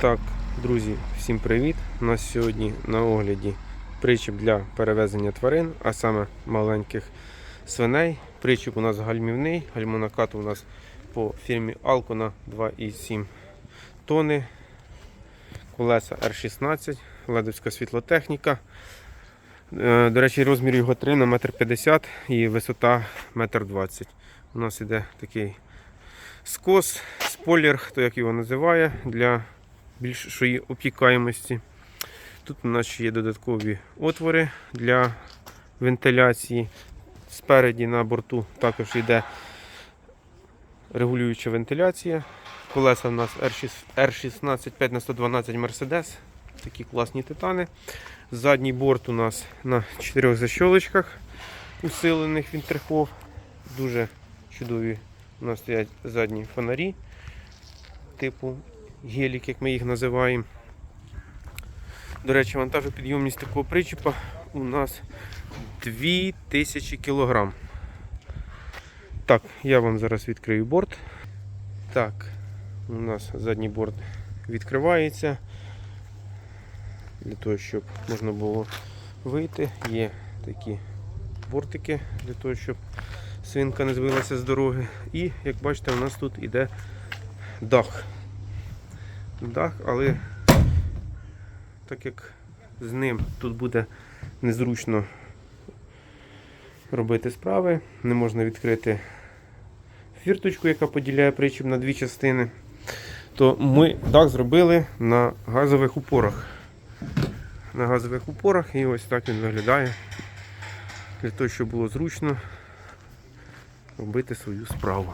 Так, друзі, всім привіт! У нас сьогодні на огляді причіп для перевезення тварин, а саме маленьких свиней. Причіп у нас гальмівний, гальмонакат у нас по фірмі Alcona 2,7 тони. Колеса R16, ледовська світлотехніка. Е, До речі, розмір його 3 на 1,50 м і висота 1,20 м. У нас іде такий скос, спойлер, хто як його називає, для більшої опікаємості. Тут у нас ще є додаткові отвори для вентиляції. Спереді на борту також йде регулююча вентиляція. Колеса у нас R16 5 на 112 Mercedes. Такі класні титани. Задній борт у нас на чотирьох защолочках усилених вінтерхов. Дуже чудові у нас стоять задні фонарі, типу гелік, як ми їх називаємо. До речі, вантажопідйомність такого причіпа у нас 2000 кг. Так, я вам зараз відкрию борт. Так, у нас задній борт відкривається. Для того, щоб можна було вийти, є такі бортики для того, щоб свинка не збилася з дороги. І, як бачите, у нас тут іде дах. Дах, але так як з ним тут буде незручно робити справи, не можна відкрити фірточку, яка поділяє причіп на дві частини, то ми дах зробили на газових упорах. На газових упорах і ось так він виглядає. Для того, щоб було зручно робити свою справу.